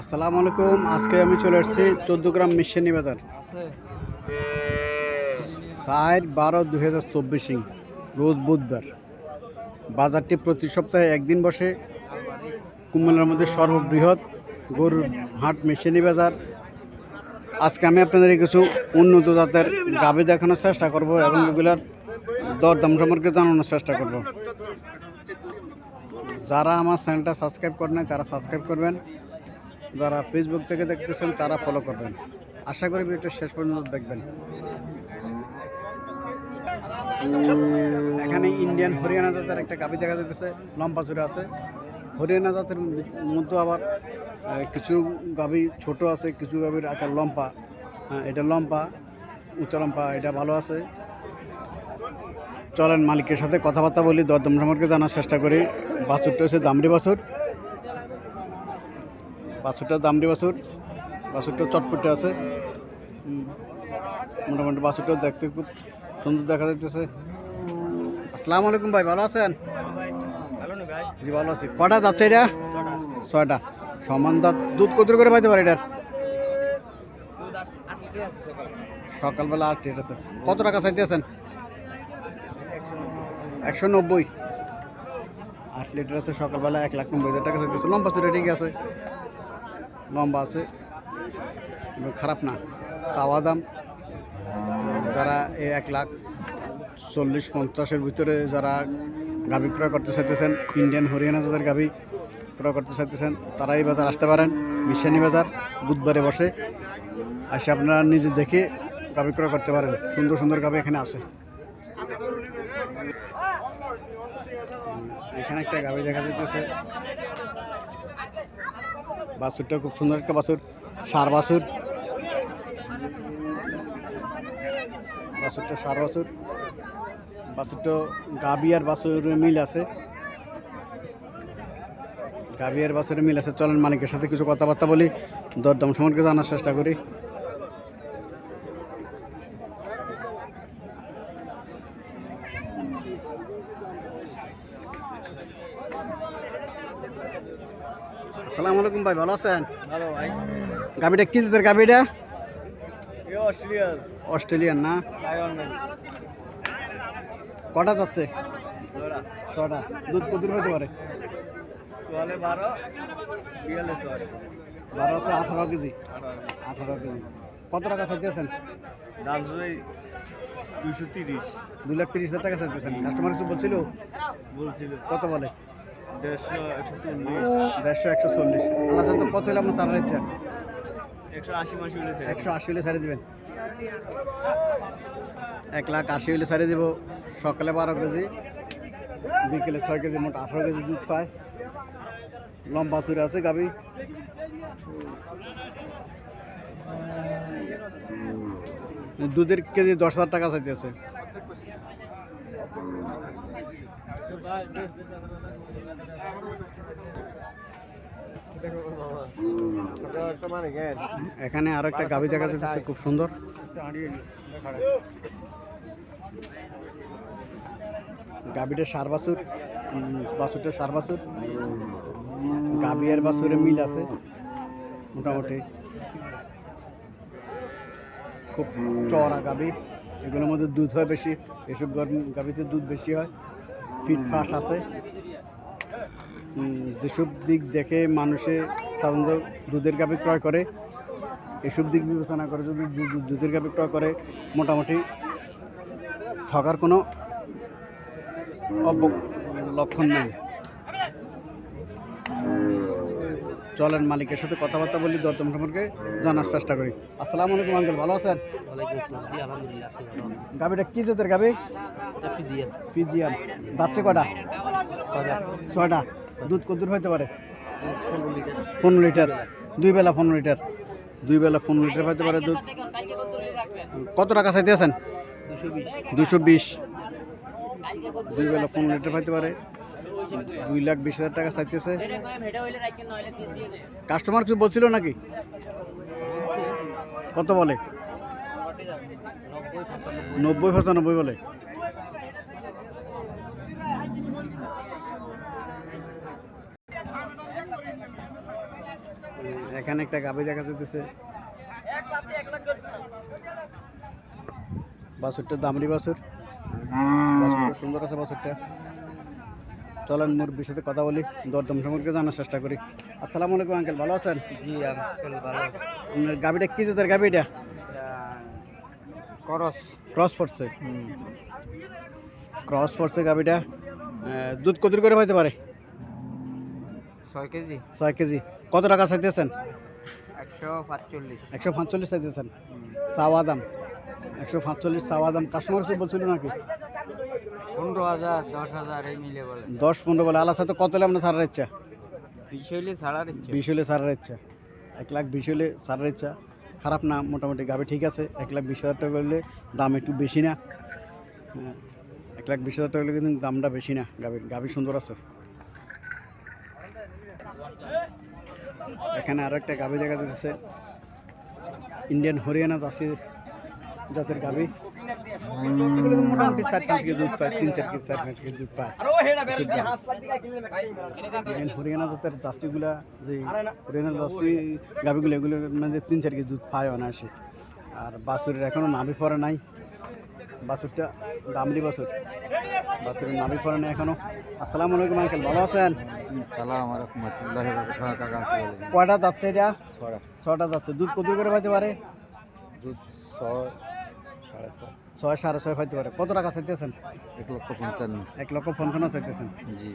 আসসালামু আলাইকুম। আজকে আমি চলে এসেছি চোদ্দ গ্রাম মিশনি বাজার। ষাট বারো দু হাজার চব্বিশ রোজ বুধবার। বাজারটি প্রতি সপ্তাহে একদিন বসে। কুমিল্লার মধ্যে সর্ববৃহৎ গরুর হাট মিশনি বাজার। আজকে আমি আপনাদের কিছু উন্নত জাতের গাভী দেখানোর চেষ্টা করব এবং এগুলার দরদাম সম্পর্কে জানানোর চেষ্টা করব। যারা আমার চ্যানেলটা সাবস্ক্রাইব করেন নাই তারা সাবস্ক্রাইব করবেন। যারা ফেসবুক থেকে দেখতেছেন, তারা ফলো করবেন। আশা করি ভিডিওটা শেষ পর্যন্ত দেখবেন। এখানে ইন্ডিয়ান হরিয়ানা জাতের একটা গাভি দেখা যাচ্ছে লম্বা চূড়া আছে। হরিয়ানা জাতের মধ্যে আবার কিছু গাভি ছোট আছে, কিছু গাভির আকার লম্পা হ্যাঁ এটা লম্পা উঁচা লম্পা এটা ভালো আছে। চলেন মালিকের সাথে কথাবার্তা বলি, দরদম সম্পর্কে জানার চেষ্টা করি। বাছুরটা হচ্ছে দামড়ি বাছুর। বাছুরটা দামড়ি বাছুর? বাছুরটা চটপটে আছে। মোটামুটি বাছুরটা দেখতে খুব সুন্দর দেখা যাইতেছে। আসসালামু আলাইকুম ভাই, ভালো আছেন? ভালো আছি। কটা যাচ্ছে এটা? ছয়টা। সমান দাঁত, দুধ কত করে পাইতে পারে এটার? সকালবেলা আট রেট আছে। কত টাকা চাইতে আছেন একশো নব্বই। আট লিটার আছে, সকালবেলা এক লাখ নব্বই হাজার টাকা চাইতেছে। লম্বা চুরে ঠিক আছে। লম্বা আছে খারাপ না। চাওয়া দাম, যারা এই এক লাখ চল্লিশ পঞ্চাশের ভিতরে যারা গাভি ক্রয় করতে চাইতেছেন, ইন্ডিয়ান হরিয়ানা জাতের গাভি ক্রয় করতে চাইতেছেন তারা এই বাজার আসতে পারেন। মিশানি বাজার বুধবারে বসে, আসে আপনারা নিজে দেখে গাভি ক্রয় করতে পারেন। সুন্দর সুন্দর গাভি এখানে আছে। এখানে একটা গাভি দেখা যাইতেছে। বাছুরটা খুব সুন্দর একটা বাছুর, সার বাছুর। বাছুরটা সার বাছুর। বাছুরটা গাবি আর বাসুর মিল আছে। গাবি আর বাসুর মিল আছে। চলেন মালিকের সাথে কিছু কথাবার্তা বলি, দরদম সম্পর্কে জানার চেষ্টা করি। আসসালামু আলাইকুম ভাই ভালো আছেন? ভালো ভাই। গাবিটা কি জাতের গাবিটা এ অস্ট্রেলিয়ার। অস্ট্রেলিয়ান না? কটা যাচ্ছে? ছটা দুধ কত হতে পারে চুয়ালে বারো বিয়ালে চুয়ালে বারো আঠারো কেজি। আঠারো কেজি। কত টাকা চাইতেছেন? দাম দুইশো তিরিশ। দুই লাখ তিরিশ হাজার টাকা চাইতেছেন। কাস্টমার কিছু বলছিল? বলছিল। কত বলে? দেড়শো একশো চল্লিশ। দেড়শো একশো চল্লিশ। আল্লাহ তো কত হলে আপনার ইচ্ছা। একশো আশি মাসি বলেছে একশো আশি হলে ছাড়ে দিবেন। এক লাখ আশি হলে ছাড়ে দিব। সকালে বারো কেজি বিকেলে ছয় কেজি মোট আঠারো কেজি দুধ পায়। লম্বা চুরে আছে গাবি দুধের কেজি দশ হাজার টাকা চাইতেছে। এখানে আরও একটা গাবি দেখা যাচ্ছে খুব সুন্দর। গাবিটা সার বাছুর উম, বাছুরটা সার বাছুর। গাবি আর বাছুরে মিল আছে মোটামুটি। খুব চড়া গাবি এগুলোর মধ্যে দুধ হয় বেশি এসব গাবিতে দুধ বেশি হয়। ফিট ফাস আছে। যেসব দিক দেখে মানুষে সাধারণত দুধের গাভি ক্রয় করে, এসব দিক বিবেচনা করে যদি দুধের গাভি ক্রয় করে, মোটামুটি ঠকার কোনো লক্ষণ নেই। চলেন মালিকের সাথে কথাবার্তা বলি দরদম সম্পর্কে জানার চেষ্টা করি। আসসালামু আলাইকুম আঙ্কেল ভালো আছেন? গাবিটা কি জাতের গাবি পিজিয়ান বাচ্চা কটা ছয়টা। দুধ কত দূর হইতে পারে? পনেরো লিটার। দুই বেলা পনেরো লিটার। দুই বেলা পনেরো লিটার পাইতে পারে দুধ। কত টাকা চাইতে আছেন? দুশো বিশ। দুই বেলা পনেরো লিটার পাইতে পারে। দুই লাখ বিশ হাজার টাকা চাইতেছে। কাস্টমার কিছু বলছিল নাকি? কত বলে? নব্বই পঁচানব্বই বলে। এখানে একটা গাভি দেখা যেতেছে বাছুরটা দামড়ি বাছুর। বাছুরটা সুন্দর আছে বাছুরটা। চলেন মুরব্বীর সাথে কথা বলি দরদম সম্পর্কে জানার চেষ্টা করি। আসসালামু আলাইকুম আঙ্কেল ভালো আছেন? জি আঙ্কেল ভালো আপনার গাভিটা কি জাতের গাভি এটা? করস। ক্রস পড়ছে। ক্রস পড়ছে গাভিটা দুধ কত করে পাইতে পারে? ছয় কেজি। ছয় কেজি। কত টাকা চাইতেছেন? একশো পাঁচচল্লিশ। একশো পাঁচচল্লিশ চাইতেছেন। চাওয়া দাম। একশো পাঁচচল্লিশ চাওয়া দাম। কাস্টমার বলছিল নাকি? পনেরো হাজার দশ হাজার এই মিলে বলে। দশ পনেরো বলে আলাদা সাথে কত হলে আপনার ছাড়ার ইচ্ছা? বিশ হইলে ছাড়ার ইচ্ছে। বিশ হলে ছাড়ার ইচ্ছা। এক লাখ বিশ হলে ছাড়ার ইচ্ছা। খারাপ না মোটামুটি গাভি ঠিক আছে। এক লাখ বিশ হাজার টাকা হলে দাম একটু বেশি না। হ্যাঁ, এক লাখ বিশ হাজার টাকা হলে কিন্তু দামটা বেশি না। গাভির গাভি সুন্দর আছে। এখানে আরও একটা গাভি দেখা যাচ্ছে ইন্ডিয়ান হরিয়ানা জার্সি জাতের গাভি। মোটামুটি চার পাঁচ কেজি দুধ পায় তিন চার কেজি চার পাঁচ কেজি দুধ পায় হরিয়ানা জাতের জার্সিগুলা যে হরিয়ানা জার্সি গাভিগুলো এগুলো মানে তিন চার কেজি দুধ পায় অনায়াসে আর বাছুরের এখনও নাভি পরে নাই বাছুরটা দামলি বাসুর বাছুরের নাভি পরে নাই এখনও আসসালামু আলাইকুম আঙ্কেল ভালো আছেন কয়টা যাচ্ছে এটা ছটা যাচ্ছে দুধ কত করে পাইতে পারে দুধ ছয় সাড়ে ছয় ছয় সাড়ে ছয় পাইতে পারে। কত টাকা চাইতেছেন? এক লক্ষ পঞ্চান্ন। এক লক্ষ পঞ্চান্ন চাইতেছেন? জি।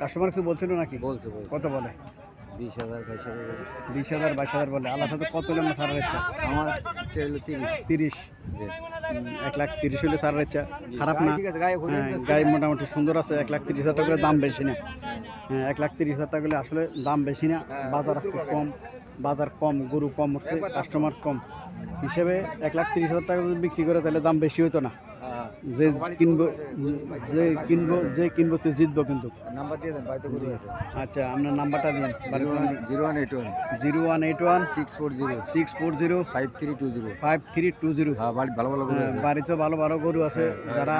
কাস্টমার কিছু বলছিল নাকি? বলছে কত বলে? বিশ হাজার বাইশ হাজার বিশ হাজার বাইশ হাজার বলে। আল্লাহ সাথে কত হলে সারা ইচ্ছা আমার ইচ্ছে হলো তিরিশ। তিরিশ। এক লাখ তিরিশ হলে সারা ইচ্ছা খারাপ না। ঠিক গায়ে হ্যাঁ মোটামুটি সুন্দর আছে। এক লাখ তিরিশ হাজার টাকা দাম বেশি না। হ্যাঁ এক লাখ তিরিশ হাজার টাকা আসলে দাম বেশি না। বাজার আজকে কম। বাজার কম, গরু কম হচ্ছে কাস্টমার কম। হিসেবে এক লাখ তিরিশ হাজার টাকা যদি বিক্রি করে, তাহলে দাম বেশি হতো না। যে কিনবো যে কিনবো যে কিনবো তো জিতবো কিন্তু। নাম্বার দিয়ে দেন বাড়িতে গরু আছে। আচ্ছা আপনার নাম্বারটা দিন। Zero one eight one. Zero one eight one six four zero. Six four zero five three two zero. Five three two zero. হ্যাঁ বাড়ি ভালো ভালো গরু আছে। বাড়িতে ভালো ভালো গরু আছে। যারা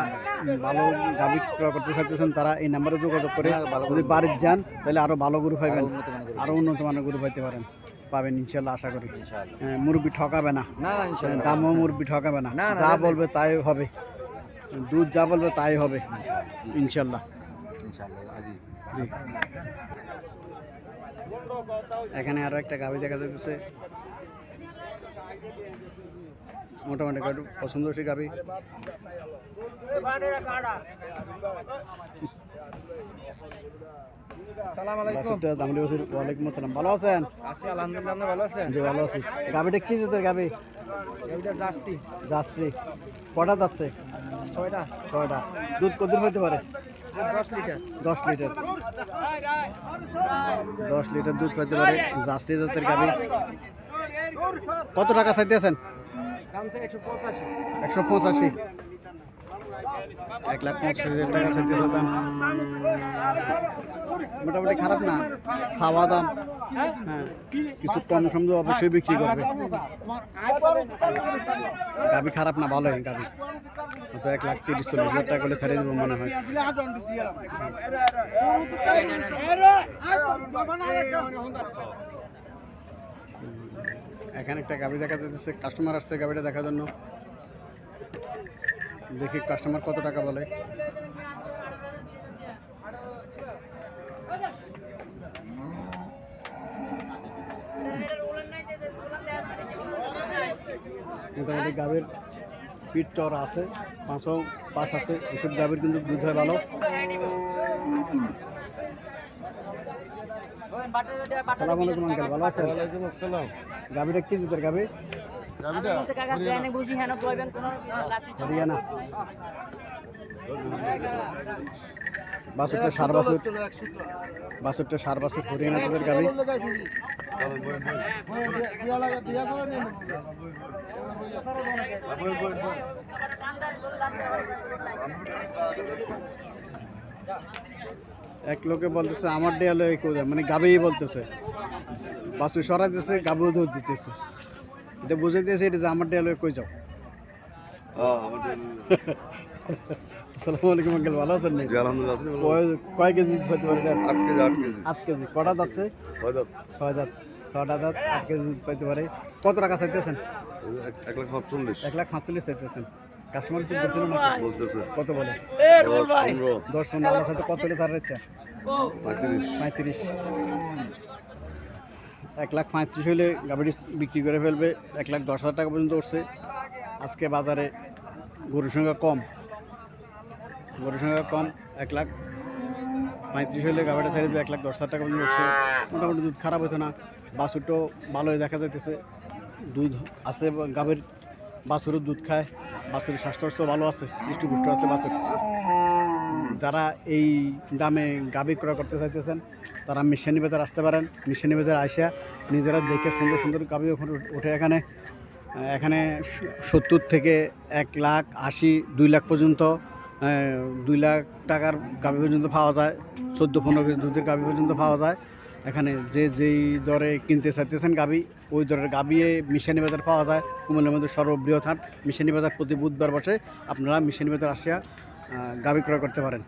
ভালো গাভি ক্রয় করতে চাইতেছেন তারা এই নাম্বারে যোগাযোগ করে হ্যাঁ, যদি বাড়িতে যান তাহলে আরও ভালো গরু পাইবেন। উন্নত মানের গরু। আরও উন্নত মানের গরু পাইতে পারেন। পাবেন ইনশাল্লাহ আশা করি। হ্যাঁ, মুরব্বি ঠকাবে না। দামও মুরব্বি ঠকাবে না। যা। বলবে তাই হবে। দুধ যা বলবে তাই হবে ইনশাল্লাহ জি। এখানে আরও একটা গাভি দেখা যাচ্ছে মোটামুটি একটু পছন্দসই গাভি। সালাম বাসুরটা দামড়ি বাসুর ওয়ালাইকুম আসসালাম। ভালো আছেন? আছি আলহামদুলিল্লাহ আপনি ভালো আছেন। জি ভালো আছি। গাভিটা কি জাতের গাভি এটা যাচ্ছি যাত্রী কটা যাচ্ছে? ছয়টা। ছয়টা। দুধ কত হইতে পারে? দশ লিটার। দশ লিটার। দশ লিটার দুধ পাইতে পারে। জার্সি জাতের গাভি কত টাকা চাইতেছেন? দাম একশো পঁচাশি। একশো পঁচাশি। এক লাখ পঁচাশি হাজার টাকা চাইতেছে দাম মোটামুটি খারাপ না খাওয়া দাম হ্যাঁ কিছু কম সম অবশ্যই বিক্রি করবে। গাভি খারাপ না, ভালোই গাভি। হয়তো এক লাখ তিরিশ চল্লিশ হাজার টাকা করে ছেড়ে দেবো মনে হয়। এখানে একটা গাভি দেখা যাচ্ছে কাস্টমার আসছে গাভিটা দেখার জন্য। দেখি কাস্টমার কত টাকা বলে। মোটামুটি গাভীর পিঠ চড়া আছে পাঁচও পাঁচ আছে এসব গাভীর কিন্তু দুধ হয় ভালো। সালাম আলাইকুম আঙ্কেল ভালো আসসালাম। গাভীটা কি জিতের গাভী? বাসুরটা সার বাসুর বাসুরটা সার বাসুর হরিয়ানা জাতের গাভী এক লোকে বলতেছে আমার এই মানে গাবেই বলতেছে। বাসু সরাই দিতেছে গাবেও দুধ দিতেছে। এটা বুঝে দিয়েছে এটা যে আমার দেয়ালে কই যাও? আসসালামু আলাইকুম আঙ্কেল ভালো আছেন নাকি? কয়- কয় কেজি হতে পারে আট কেজি আট কেজি। আট কেজি। কটা যাচ্ছে ছয় দাঁত। ছয় দাঁত। ছটা দাঁত আট কেজি পাইতে পারে। কত টাকা চাইতেছেন? এক এক লাখ সাতচল্লিশ। এক লাখ পাঁচচল্লিশ চাইতেছেন। কাস্টমার কি বলছিল না বলতেছে। কত বলে? দশ পনেরো। দশ পনেরো। আমার সাথে কত হলে তার ইচ্ছা পঁয়ত্রিশ। পঁয়ত্রিশ। এক লাখ পঁয়ত্রিশ হলে গাভীটি বিক্রি করে ফেলবে, এক লাখ দশ হাজার টাকা পর্যন্ত উঠছে। আজকে বাজারে গরুর সংখ্যা কম। গরুর সংখ্যা কম, এক লাখ পঁয়ত্রিশ হলে গাভীটা ছেড়ে দেবে, এক লাখ দশ হাজার টাকা পর্যন্ত উঠছে। মোটামুটি দুধ খারাপ হতো না, বাছুরটাও ভালোই দেখা যাইতেছে। দুধ আছে গাভীর বাছুরের দুধ খায়, বাছুরের স্বাস্থ্য ভালো আছে পুষ্ট আছে বাছুর। যারা এই দামে গাভী ক্রয় করতে চাইতেছেন, তারা মিশানি বাজার আসতে পারেন। মিশানি বাজার আসিয়া নিজেরা দেখে সুন্দর সুন্দর গাভী উঠে এখানে এখানে সত্তর থেকে এক লাখ আশি, দুই লাখ পর্যন্ত দুই লাখ টাকার গাভী পর্যন্ত পাওয়া যায়। চোদ্দ, পনেরো কেজি দুধের গাভী পর্যন্ত পাওয়া যায়। এখানে যে যেই দরে কিনতে চাইতেছেন গাভী ওই দরের গাভী মিশানি বাজার পাওয়া যায়। কুমিল্লার মধ্যে সর্ববৃহৎ হাট। মিশানি বাজার প্রতি বুধবার বসে আপনারা মিশানি বাজার আসিয়া গাভী ক্রয় করতে পারেন।